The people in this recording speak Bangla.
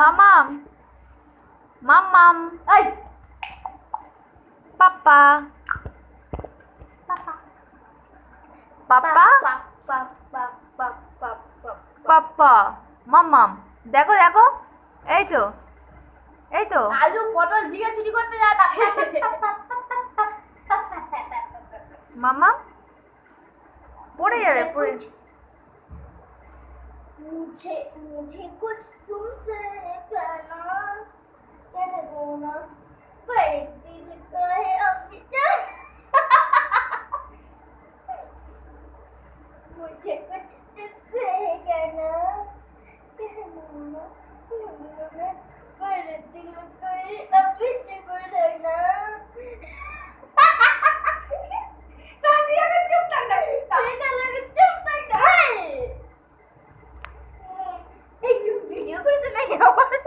মামাম মামাম এই পাপা পাপা পাপা পাপা পাপা পাপা পাপা মামাম দেখো দেখো এই তো এই তো আলু পটল জিগে চুরি করতে যাচ্ছে মামা পড়ে যাবে পড়ে मुझे मुझे कुछ ভিডিও করে তো নাকি আমার না